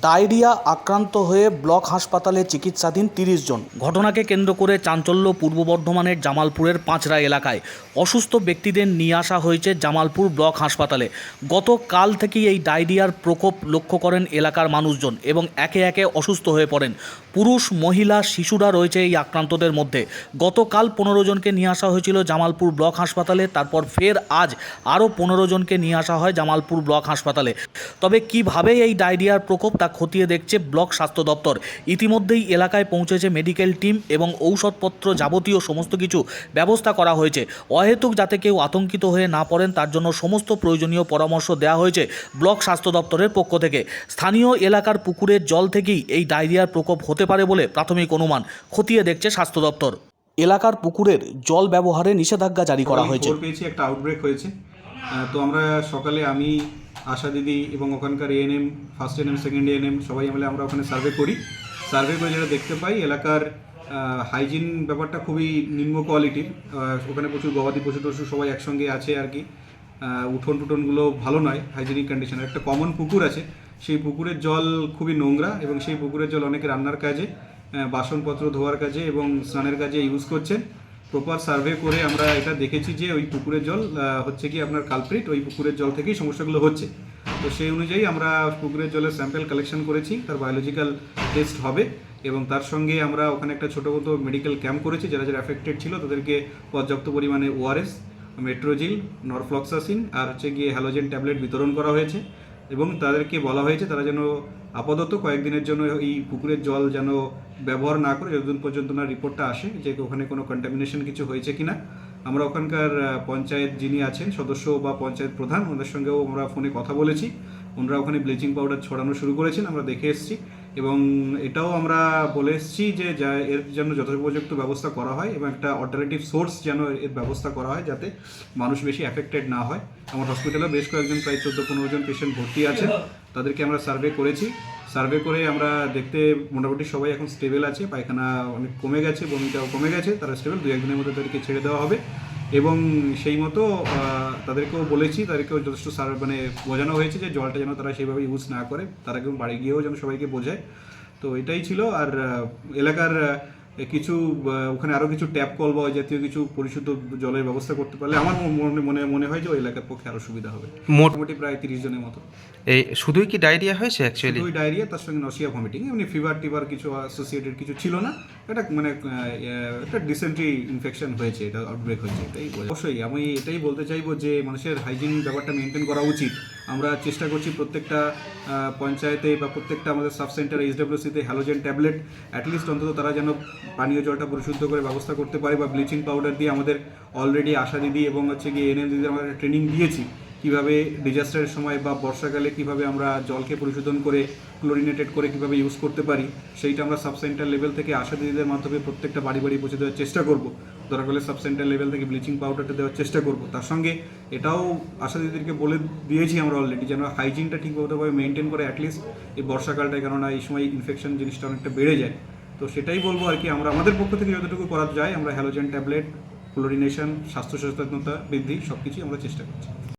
Diarrhoea আক্রান্ত হয়ে block হাসপাতালে চিকিৎসাধীন তিরিশ জন। ঘটনাকে কেন্দ্র করে চাঞ্চল্য পূর্ব বর্ধমানের জামালপুরের পাঁচরা এলাকায় অসুস্থ ব্যক্তিদের নিয়ে আসা হয়েছে জামালপুর ব্লক হাসপাতালে। গতকাল থেকেই এই ডায়রিয়ার প্রকোপ লক্ষ্য করেন এলাকার মানুষজন এবং একে একে অসুস্থ হয়ে পড়েন। পুরুষ, মহিলা, শিশুরা রয়েছে এই আক্রান্তদের মধ্যে। গতকাল পনেরো জনকে নিয়ে আসা হয়েছিল জামালপুর ব্লক হাসপাতালে, তারপর ফের আজ আরও পনেরো জনকে নিয়ে আসা হয় জামালপুর ব্লক হাসপাতালে। তবে কীভাবে এই ডায়রিয়ার প্রকোপ তা খতিয়ে দেখছে ব্লক স্বাস্থ্য দপ্তর। ইতিমধ্যেই এলাকায় পৌঁছেছে মেডিকেল টিম এবং ঔষধপত্র যাবতীয় সমস্ত কিছু ব্যবস্থা করা হয়েছে। অহেতুক যাতে কেউ আতঙ্কিত হয়ে না পড়েন তার জন্য সমস্ত প্রয়োজনীয় পরামর্শ দেওয়া হয়েছে ব্লক স্বাস্থ্য দপ্তরের পক্ষ থেকে। স্থানীয় এলাকার পুকুরের জল থেকেই এই ডায়রিয়ার প্রকোপ হতে পারে বলে প্রাথমিক অনুমান খতিয়ে দেখছে স্বাস্থ্য দপ্তর। এলাকার পুকুরের জল ব্যবহারে নিষেধাজ্ঞা জারি করা হয়েছে। পেয়েছি একটা আউটব্রেক হয়েছে। তো আমরা সকালে আমি আশা দিদি এবং ওখানকার ANM first ANM second ANM সবাই মিলে আমরা ওখানে সার্ভে করি। সার্ভে করে যেটা দেখতে পাই, এলাকার হাইজিন ব্যাপারটা খুবই নিম্ন কোয়ালিটির ওখানে প্রচুর গবাদি পশু টশু সবাই একসঙ্গে আছে আর কি। উঠোন টুঠোনগুলো ভালো নয় হাইজিনিক কন্ডিশন একটা কমন পুকুর আছে, সেই পুকুরের জল খুবই নোংরা এবং সেই পুকুরের জল অনেকে রান্নার কাজে বাসনপত্র ধোয়ার কাজে এবং স্নানের কাজে ইউজ করছেন। প্রপার সার্ভে করে আমরা এটা দেখেছি যে ওই পুকুরের জল হচ্ছে কি আপনার কালপ্রিট ওই পুকুরের জল থেকেই সমস্যাগুলো হচ্ছে। তো সেই অনুযায়ী আমরা পুকুরের জলের স্যাম্পেল কালেকশন করেছি, তার বায়োলজিক্যাল টেস্ট হবে এবং তার সঙ্গে আমরা ওখানে একটা ছোটো মতো মেডিকেল ক্যাম্প করেছি, যারা যারা অ্যাফেক্টেড ছিল তাদেরকে পর্যাপ্ত পরিমাণে ওআরএস মেট্রোজিল নরফ্লক্সাসিন আর হচ্ছে গিয়ে হ্যালোজেন ট্যাবলেট বিতরণ করা হয়েছে। এবং তাদেরকে বলা হয়েছে তারা যেন আপাতত কয়েকদিনের জন্য এই পুকুরের জল যেন ব্যবহার না করে, যতদিন পর্যন্ত না রিপোর্টটা আসে যে ওখানে কোনো কন্টামিনেশন কিছু হয়েছে কিনা। আমরা ওখানকার পঞ্চায়েত যিনি আছেন, সদস্য বা পঞ্চায়েত প্রধান, ওনাদের সঙ্গেও আমরা ফোনে কথা বলেছি। ওনারা ওখানে ব্লিচিং পাউডার ছড়ানো শুরু করেছেন, আমরা দেখে এসেছি। এবং এটাও আমরা বলে এসেছি যে যা এর জন্য যথোপযুক্ত ব্যবস্থা করা হয় এবং একটা অল্টারনেটিভ সোর্স যেন এর ব্যবস্থা করা হয় যাতে মানুষ বেশি অ্যাফেক্টেড না হয়। আমার হসপিটালে বেশ কয়েকজন প্রায় চোদ্দ পনেরো জন পেশেন্ট ভর্তি আছে তাদেরকে আমরা সার্ভে করেছি। সার্ভে করে আমরা দেখতে মোটামুটি সবাই এখন স্টেবল আছে। পায়খানা অনেক কমে গেছে, বমিটাও কমে গেছে। তারা স্টেবল দু একদিনের মধ্যে তাদেরকে ছেড়ে দেওয়া হবে। এবং সেই মতো তাদেরকেও বলেছি, তাদেরকেও যথেষ্ট সার মানে বোঝানো হয়েছে যে জলটা যেন তারা সেইভাবে ইউজ না করে, তারা কেউ বাড়ি গিয়েও যেন সবাইকে বোঝায়। তো এটাই ছিল, আর এলাকার কিছু ওখানে আরও কিছু ট্যাপ কল বা ওই জাতীয় কিছু পরিশুদ্ধ জলের ব্যবস্থা করতে পারলে আমার মনে মনে মনে হয় যে ওই এলাকার পক্ষে আরও সুবিধা হবে। মোটামুটি প্রায় তিরিশ জনের মতো। এই শুধুই কি ডায়রিয়া হয়েছে অ্যাকচুয়ালি ওই ডায়রিয়া তার সঙ্গে নসিয়া ভমিটিং এমনি ফিভার টিভার কিছু অ্যাসোসিয়েটেড কিছু ছিল না। এটা মানে একটা ডিসেন্ট্রি ইনফেকশন হয়েছে এটা আউটব্রেক হয়েছে এটাই অবশ্যই আমি এটাই বলতে চাইব যে মানুষের হাইজিন ব্যাপারটা মেনটেন করা উচিত। আমরা চেষ্টা করছি প্রত্যেকটা পঞ্চায়েতে বা প্রত্যেকটা আমাদের সাব সেন্টার এইচডব্লিউসিতে হ্যালোজেন ট্যাবলেট অ্যাটলিস্ট অন্তত তারা যেন পানীয় জলটা পরিশুদ্ধ করে ব্যবস্থা করতে পারি বা ব্লিচিং পাউডার দিয়ে আমাদের অলরেডি আশা দিদি এবং হচ্ছে গিয়ে এনএম দিদি আমরা ট্রেনিং দিয়েছি কীভাবে ডিজাস্টারের সময় বা বর্ষাকালে কীভাবে আমরা জলকে পরিশোধন করে ক্লোরিনেটেড করে কীভাবে ইউজ করতে পারি, সেইটা আমরা সাব সেন্টার লেভেল থেকে আশা দিদিদের মাধ্যমে প্রত্যেকটা বাড়ি বাড়ি পৌঁছে দেওয়ার চেষ্টা করব। দরকার হলে সাব সেন্টার লেভেল থেকে ব্লিচিং পাউডারটা দেওয়ার চেষ্টা করব। তার সঙ্গে এটাও আশা দিদিদেরকে বলে দিয়েছি আমরা অলরেডি যেন হাইজিনটা ঠিকমতোভাবে মেনটেন করে অ্যাটলিস্ট এই বর্ষাকালটায় কেননা এই সময় ইনফেকশন জিনিসটা অনেকটা বেড়ে যায়। তো সেটাই বলব আর কি, আমরা, আমাদের পক্ষ থেকে যতটুকু করা যায়, আমরা হ্যালোজেন ট্যাবলেট ক্লোরিনেশন স্বাস্থ্য সচেতনতা বৃদ্ধি সব কিছুই আমরা চেষ্টা করছি।